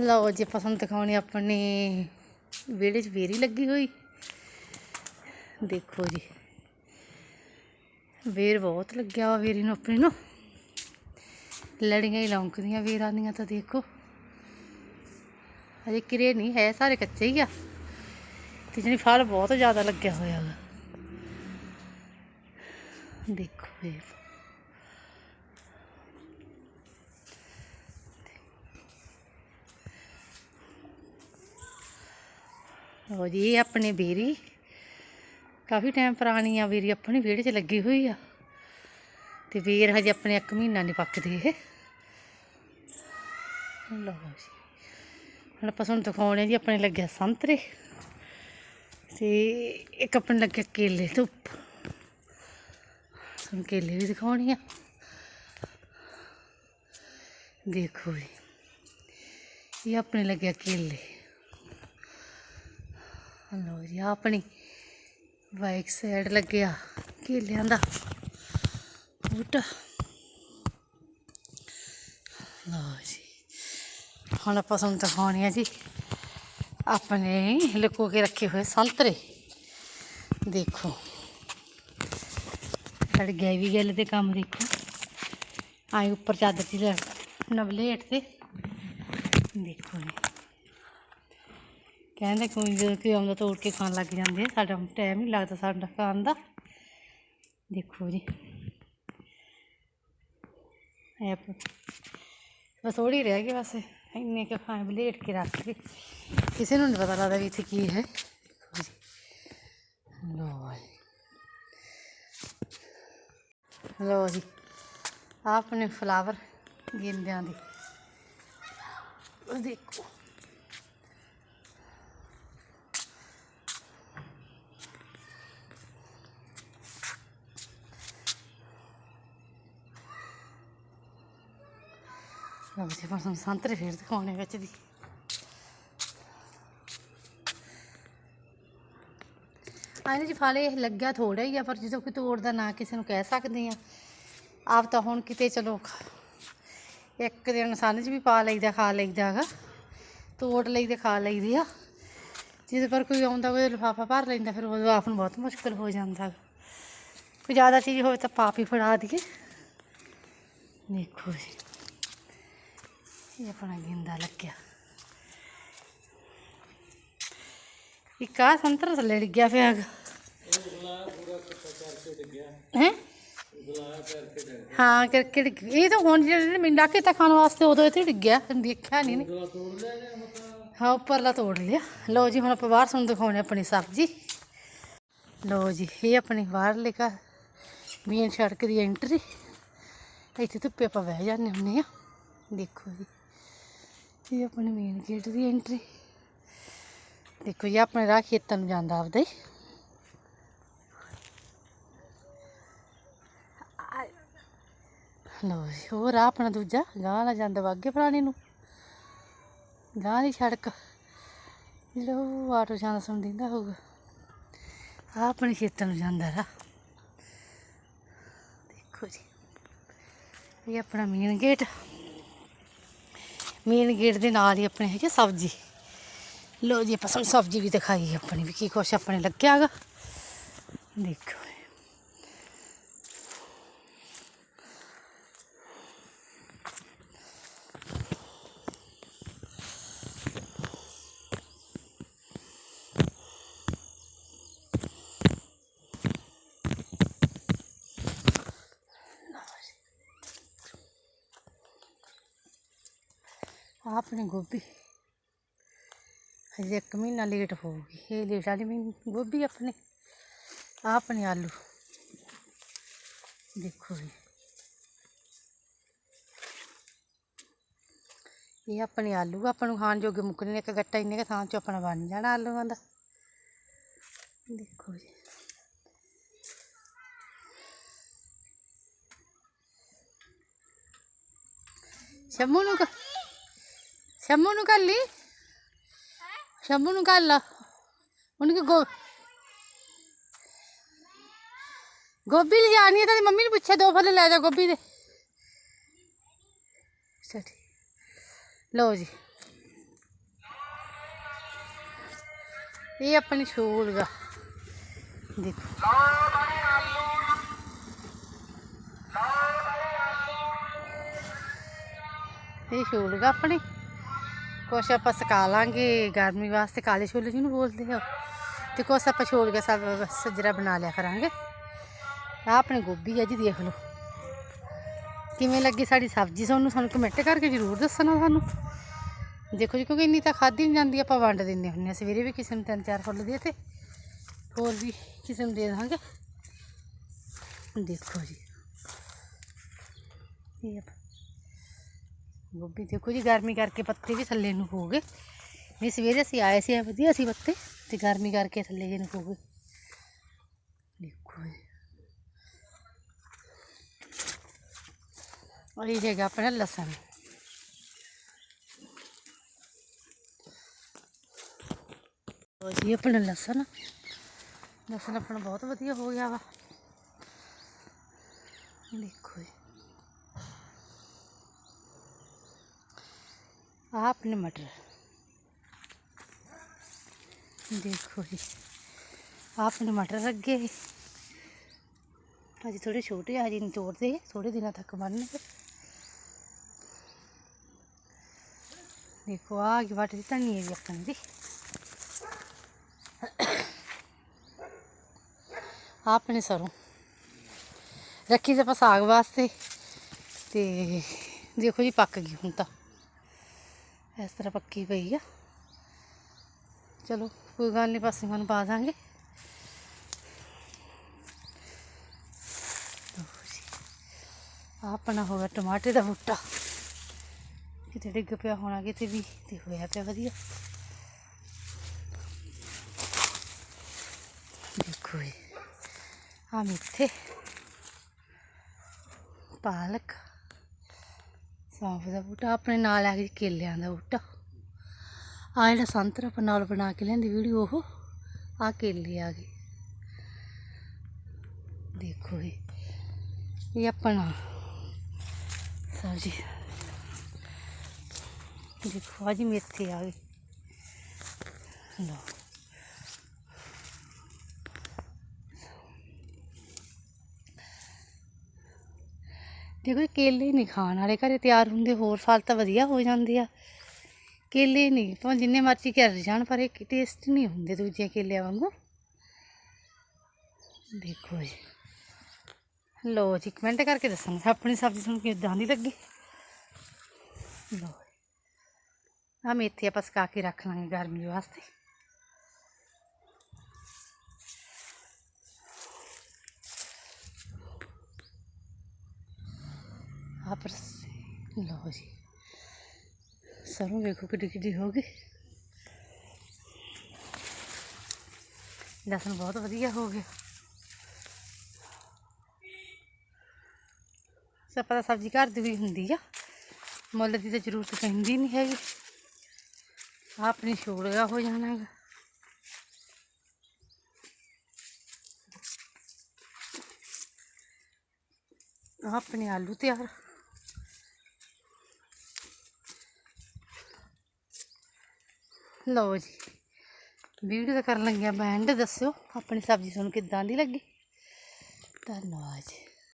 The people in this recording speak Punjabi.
ਲਓ ਜੀ, ਆਪਾਂ ਤੁਹਾਨੂੰ ਦਿਖਾਉਣੀ ਆਪਣੇ ਵਿਹੜੇ 'ਚ ਵੇਰੀ ਲੱਗੀ ਹੋਈ। ਦੇਖੋ ਜੀ, ਵੇਰ ਬਹੁਤ ਲੱਗਿਆ ਵਾ ਵੇਰੀ ਨੂੰ ਆਪਣੇ ਨੂੰ। ਲੜੀਆਂ ਹੀ ਲੌਂਕਦੀਆਂ ਵੇਰਾਂ ਦੀਆਂ ਤਾਂ ਦੇਖੋ। ਅਜੇ ਕਿਰੇ ਨਹੀਂ ਹੈ, ਸਾਰੇ ਕੱਚੇ ਹੀ ਆ। ਤੇ ਜਿਹੜੀ ਫਲ ਬਹੁਤ ਜ਼ਿਆਦਾ ਲੱਗਿਆ ਹੋਇਆ ਵਾ। ਦੇਖੋ ਇਹ ਲਓ ਜੀ, ਇਹ ਆਪਣੇ ਵੀਰੀ ਕਾਫੀ ਟਾਈਮ ਪੁਰਾਣੀ ਆ ਵੀਰੀ ਆਪਣੀ ਵਿਹੜੇ 'ਚ ਲੱਗੀ ਹੋਈ ਆ। ਤੇ ਵੀਰ ਹਜੇ ਆਪਣੇ ਇੱਕ ਮਹੀਨਾ ਨਹੀਂ ਪੱਕਦੇ ਇਹ। ਲਓ ਜੀ। ਹੁਣ ਆਪਾਂ ਤੁਹਾਨੂੰ ਦਿਖਾਉਣੇ ਜੀ, ਆਪਣੇ ਲੱਗਿਆ ਸੰਤਰੇ। ਤੇ ਇੱਕ ਆਪਣੇ ਲੱਗਿਆ ਕੇਲੇ ਧੁੱਪ। ਤੁਹਾਨੂੰ ਕੇਲੇ ਵੀ ਦਿਖਾਉਣੀ ਆ। ਦੇਖੋ ਜੀ, ਇਹ ਆਪਣੇ ਲੱਗਿਆ ਕੇਲੇ। ਲਓ ਜੀ ਆਪਣੀ ਬਾਈਕ ਸਾਈਡ ਲੱਗਿਆ, ਕੇਲਿਆਂ ਦਾ ਬੂਟਾ। ਲਓ ਜੀ, ਹੁਣ ਆਪਾਂ ਤੁਹਾਨੂੰ ਦਿਖਾਉਣੀ ਆ ਜੀ, ਆਪਣੇ ਲੁਕੋ ਕੇ ਰੱਖੇ ਹੋਏ ਸੰਤਰੇ। ਦੇਖੋ, ਸਾਡੇ ਗਏ ਵੀ ਗੱਲ ਤੇ ਕੰਮ ਦੇਖੋ। ਆਏ ਉੱਪਰ ਚਾਦਰ ਚ ਨਵਲੇਟ ਤੇ। ਦੇਖੋ ਜੀ। ਕਹਿੰਦੇ ਕੋਈ ਜਦੋਂ ਕੋਈ ਆਉਂਦਾ ਤੋੜ ਕੇ ਖਾਣ ਲੱਗ ਜਾਂਦੇ ਆ। ਸਾਡਾ ਟਾਈਮ ਨਹੀਂ ਲੱਗਦਾ ਸਾਡਾ ਖਾਣ ਦਾ। ਦੇਖੋ ਜੀ। ਇਹ ਬਸ ਥੋੜੀ ਰਹਿ ਗਈ ਬਸ। ਇੰਨੇ ਕੁ ਖਾਣ ਬਲੇਟ ਕੇ ਰੱਖ ਕੇ। ਕਿਸੇ ਨੂੰ ਨਹੀਂ ਪਤਾ ਲੱਗਦਾ ਵੀ ਇੱਥੇ ਕੀ ਹੈ। ਲੋ ਜੀ। ਲਓ ਜੀ। ਆਪਣੇ ਫਲਾਵਰ ਗੇਂਦਿਆਂ ਦੇ। ਦੇਖੋ। ਲਓ ਜੀ ਪਰ ਤੁਹਾਨੂੰ ਸੰਤਰੇ ਫੇਰ ਦਿਖਾਉਣੇ ਵਿੱਚ ਦੀ। ਆਨੇ ਜੀ ਫਲ ਇਹ ਲੱਗਿਆ ਥੋੜਾ ਹੀ ਆ, ਪਰ ਜਦੋਂ ਕੋਈ ਤੋੜਦਾ ਨਾ ਕਿਸੇ ਨੂੰ ਕਹਿ ਸਕਦੇ ਆ, ਆਪ ਤਾਂ ਹੁਣ ਕਿਤੇ ਚਲੋ ਇੱਕ ਦਿਨ ਸੰਨ 'ਚ ਵੀ ਪਾ ਲਈਦਾ, ਖਾ ਲਈਦਾ ਹੈਗਾ, ਤੋੜ ਲਈਦੇ, ਖਾ ਲਈਦੇ ਆ। ਜਿਹਦੇ ਪਰ ਕੋਈ ਆਉਂਦਾ, ਕੋਈ ਲਿਫਾਫਾ ਭਰ ਲੈਂਦਾ, ਫਿਰ ਉਦੋਂ ਆਪ ਨੂੰ ਬਹੁਤ ਮੁਸ਼ਕਲ ਹੋ ਜਾਂਦਾ ਕੋਈ ਜ਼ਿਆਦਾ ਚੀਜ਼ ਹੋਵੇ ਤਾਂ ਪਾਪ ਹੀ ਫੜਾ ਦਈਏ। ਦੇਖੋ ਜੀ। ਇਹ ਆਪਣਾ ਗਿੰਦਾ ਲੱਗਿਆ? ਇੱਕ ਆ ਸੰਤਰਾ ਥੱਲੇ ਡਿੱਗਿਆ ਪਿਆ ਹੈਗਾ। ਹੈ? ਹਾਂ ਕਰਕੇ ਡਿੱਗ ਇਹ ਤਾਂ ਹੁਣ ਜਿਹੜੇ ਮਿੰਡਾ ਕੇ ਤਾਂ ਖਾਣ ਵਾਸਤੇ ਉਦੋਂ ਇੱਥੇ ਡਿੱਗਿਆ। ਦੇਖਿਆ ਨਹੀਂ ਨੇ? ਹਾਂ ਉੱਪਰਲਾ ਤੋੜ ਲਿਆ। ਲਓ ਜੀ ਹੁਣ ਆਪਾਂ ਬਾਹਰ ਤੁਹਾਨੂੰ ਦਿਖਾਉਣੇ ਆਪਣੀ ਸਬਜ਼ੀ। ਲਓ ਜੀ ਇਹ ਆਪਣੀ ਬਾਹਰਲੇ ਘਰ ਮੇਨ ਸੜਕ ਦੀ ਐਂਟਰੀ ਇੱਥੇ ਧੁੱਪੇ ਆਪਾਂ ਬਹਿ ਜਾਂਦੇ ਹੁੰਦੇ ਆ। ਦੇਖੋ ਜੀ। ਇਹ ਆਪਣੇ ਮੇਨ ਗੇਟ ਦੀ ਐਂਟਰੀ ਦੇਖੋ ਜੀ, ਆਪਣੇ ਰਾਹ ਖੇਤਾਂ ਨੂੰ ਜਾਂਦਾ ਆਪਦਾ। ਹੀ ਜੀ, ਹੋਰ ਰਾਹ ਆਪਣਾ ਦੂਜਾ। ਗਾਂ ਨਾਲ ਜਾਂਦਾ ਵਾਗੇ ਪੁਰਾਣੇ ਨੂੰ। ਗਾਂ ਦੀ ਸੜਕ। ਲੋ ਆਟੋ ਜਾਣਾ ਸੁਣ ਦਿੰਦਾ ਹੋਊਗਾ। ਆ ਆਪਣੇ ਖੇਤਾਂ ਨੂੰ ਜਾਂਦਾ ਰਾਹ। ਦੇਖੋ ਜੀ, ਇਹ ਆਪਣਾ ਮੇਨ ਗੇਟ ਮੇਨ ਗੇਟ ਦੇ ਨਾਲ ਹੀ ਆਪਣੇ ਹੈਗੇ ਸਬਜ਼ੀ। ਲੋ ਜੀ, ਆਪਾਂ ਸਾਨੂੰ ਸਬਜ਼ੀ ਵੀ ਦਿਖਾਈ ਆਪਣੀ ਵੀ ਕੀ ਕੁਛ ਆਪਣੇ ਲੱਗਿਆ ਹੈਗਾ। ਦੇਖੋ ਆਪਣੀ ਗੋਭੀ। ਹਜੇ ਇੱਕ ਮਹੀਨਾ ਲੇਟ ਹੋਊਗੀ ਇਹ ਲੇਟ ਵਾਲੀ ਮਹੀਨੇ ਗੋਭੀ ਆਪਣੀ ਆਹ ਆਪਣੇ ਆਲੂ। ਦੇਖੋ ਜੀ। ਇਹ ਆਪਣੇ ਆਲੂ ਆਪਾਂ ਨੂੰ ਖਾਣ ਜੋਗੇ ਮੁੱਕਣੇ ਨੇ ਇੱਕ ਗੱਟਾ ਇੰਨੇ ਕੁ ਥਾਂ ਚ ਆਪਣਾ ਬਣ ਜਾਣਾ ਆਲੂਆਂ ਦਾ। ਦੇਖੋ ਜੀ। ਸ਼ੰਮੂ ਨੂੰ ਕ- ਸ਼ੰਮੂ ਨੂੰ ਕਰ ਲਈ? ਸ਼ੰਮੂ ਨੂੰ ਕਰ ਲਾ। ਉਹਨੂੰ ਗੋ ਗੋਭੀ ਲਿਆਣੀ ਹੈ ਤਾਂ ਮੰਮੀ ਨੂੰ ਪੁੱਛਿਆ, ਦੋ ਫਲੇ ਲੈ ਜਾ ਗੋਭੀ ਦੇ। ਸੱਚ ਲਓ ਜੀ। ਇਹ ਆਪਣੀ ਸ਼ੂਲ ਦਾ। ਦੇਖੋ। ਇਹ ਸ਼ੂਲ ਦਾ ਆਪਣੀ। ਕੁਛ ਆਪਾਂ ਸਕਾ ਲਾਂਗੇ ਗਰਮੀ ਵਾਸਤੇ, ਕਾਲੇ ਛੋਲੇ ਜਿਹਨੂੰ ਬੋਲਦੇ ਆ। ਤੇ ਕੁਛ ਆਪਾਂ ਛੋਲ ਕੇ ਸਭ ਸਜਰਾ ਬਣਾ ਲਿਆ ਕਰਾਂਗੇ। ਆ ਆਪਣੀ ਗੋਭੀ ਆ ਜੀ, ਦੇਖ ਲਓ। ਕਿਵੇਂ ਲੱਗੀ ਸਾਡੀ ਸਬਜ਼ੀ? ਤੁਹਾਨੂੰ ਸਾਨੂੰ ਕਮੈਂਟ ਕਰਕੇ ਜ਼ਰੂਰ ਦੱਸਣਾ ਸਾਨੂੰ। ਦੇਖੋ ਜੀ, ਕਿਉਂਕਿ ਇੰਨੀ ਤਾਂ ਖਾਧੀ ਨਹੀਂ ਜਾਂਦੀ, ਆਪਾਂ ਵੰਡ ਦਿੰਦੇ ਹੁੰਦੇ ਹਾਂ ਸਵੇਰੇ ਵੀ ਕਿਸੇ ਨੂੰ ਤਿੰਨ ਚਾਰ ਫੁੱਲ ਦੇ ਤੇ ਹੋਰ ਵੀ ਕਿਸੇ ਨੂੰ ਦੇ ਦਾਂਗੇ। ਦੇਖੋ ਜੀ। ਇਹ ਆਪਾਂ ਗੋਭੀ ਦੇਖੋ ਜੀ, ਗਰਮੀ ਕਰਕੇ ਪੱਤੇ ਵੀ ਥੱਲੇ ਨੂੰ ਹੋ ਗਏ। ਨਹੀਂ, ਸਵੇਰੇ ਅਸੀਂ ਆਏ ਸੀ, ਵਧੀਆ ਸੀ ਪੱਤੇ ਤੇ ਗਰਮੀ ਕਰਕੇ ਥੱਲੇ ਜਿਹੇ ਨੂੰ ਹੋ ਗਏ। ਦੇਖੋ ਜੀ। ਔਰ ਇਹ ਹੈਗਾ ਆਪਣਾ ਲਸਣ। ਉਹ ਜੀ, ਆਪਣਾ ਲਸਣ। ਲਸਣ ਆਪਣਾ ਬਹੁਤ ਵਧੀਆ ਹੋ ਗਿਆ ਵਾ। ਦੇਖੋ ਜੀ। ਆਹ ਆਪਣੇ ਮਟਰ। ਦੇਖੋ ਜੀ ਆਪਣੇ ਮਟਰ ਲੱਗੇ ਅਜੇ ਥੋੜੇ ਛੋਟੇ ਆ, ਹਜੇ ਨਹੀਂ ਤੋੜਦੇ ਥੋੜੇ ਦਿਨਾਂ ਤੱਕ ਬਣਨਗੇ। ਦੇਖੋ ਆ ਕੀ ਵੱਟ ਦੀ ਧਨੀਏ ਵੀ ਆਪਣੀ ਦੀ। ਆਪਣੇ ਸਰੋਂ ਰੱਖੀ ਤੇ ਆਪਾਂ ਸਾਗ ਵਾਸਤੇ। ਤੇ ਦੇਖੋ ਜੀ, ਪੱਕ ਗਈ ਹੁਣ ਤਾਂ। ਇਸ ਤਰ੍ਹਾਂ ਪੱਕੀ ਪਈ ਆ। ਚਲੋ, ਕੋਈ ਗੱਲ ਨਹੀਂ ਪਾਸੇ ਨੂੰ ਪਾ ਦਾਂਗੇ। ਆਪਣਾ ਹੋ ਗਿਆ ਟਮਾਟਰ ਦਾ ਬੂਟਾ। ਕਿਤੇ ਡਿੱਗ ਪਿਆ ਹੋਣਾ, ਕਿਤੇ ਵੀ, ਤੇ ਹੋਇਆ ਪਿਆ ਵਧੀਆ। ਦੇਖੋ ਜੀ ਆ ਮਿੱਥੇ, ਪਾਲਕ। ਸੌਂਫ ਦਾ ਬੂਟਾ, ਆਪਣੇ ਨਾਲ ਆ ਗਿਆ ਕੇਲਿਆਂ ਦਾ ਬੂਟਾ। ਆ ਜਿਹੜਾ ਸੰਤਰਾ ਆਪਾਂ ਨਾਲ ਬਣਾ ਕੇ ਲਿਆਂਦੀ ਵੀਡੀਓ, ਉਹ ਆ ਕੇਲੇ ਆ ਗਏ। ਦੇਖੋ ਜੀ, ਇਹ ਆਪਣਾ ਸਬਜ਼ੀ ਦੇਖੋ ਆ ਜੀ ਮੇਥੇ ਆ ਗਈ ਲਓ। ਦੇਖੋ ਜੀ, ਕੇਲੇ ਨਹੀਂ ਖਾਣ ਵਾਲੇ ਘਰੇ ਤਿਆਰ ਹੁੰਦੇ ਹੋਰ ਫਲ ਤਾਂ ਵਧੀਆ ਹੋ ਜਾਂਦੇ ਆ। ਕੇਲੇ ਨਹੀਂ ਭਾਵੇਂ ਜਿੰਨੇ ਮਰਜ਼ੀ ਘਰ ਜਾਣ ਪਰ ਇਹ ਟੇਸਟ ਨਹੀਂ ਹੁੰਦੇ ਦੂਜੇ ਕੇਲਿਆਂ ਵਾਂਗੂ। ਦੇਖੋ ਜੀ। ਲੋ ਜੀ ਕਮੈਂਟ ਕਰਕੇ ਦੱਸਣਾ ਆਪਣੀ ਸਬਜ਼ੀ ਤੁਹਾਨੂੰ ਕਿਦਾਂ ਦੀ ਲੱਗੀ? ਲੋ ਆ ਮੇਥੇ ਆਪਾਂ ਸੁਕਾ ਕੇ ਰੱਖ ਲਾਂਗੇ ਗਰਮੀ ਵਾਸਤੇ। ਆ ਪਰ ਜੀ। ਸਰੋਂ ਵੇਖੋ ਕਿੱਡੀ ਕਿੱਡੀ ਹੋ ਗਈ। ਲਸਣ ਬਹੁਤ ਵਧੀਆ ਹੋ ਗਿਆ। ਸਭ ਪਤਾ ਸਬਜ਼ੀ ਘਰ ਦੀ ਵੀ ਹੁੰਦੀ ਆ। ਮੁੱਲ ਦੀ ਤਾਂ ਜ਼ਰੂਰਤ ਪੈਂਦੀ ਨਹੀਂ ਹੈਗੀ। ਆਪਣੀ ਛੋੜਗਾ ਹੋ ਜਾਣਾ ਹੈਗਾ। ਆਪਣੇ ਆਲੂ ਤਿਆਰ। ਲਓ ਜੀ। ਵੀਡੀਓ ਤਾਂ ਕਰਨ ਲੱਗਿਆ ਬੈਂਡ ਦੱਸਿਓ, ਆਪਣੀ ਸਬਜ਼ੀ ਤੁਹਾਨੂੰ ਕਿੱਦਾਂ ਦੀ ਲੱਗੀ? ਧੰਨਵਾਦ ਜੀ।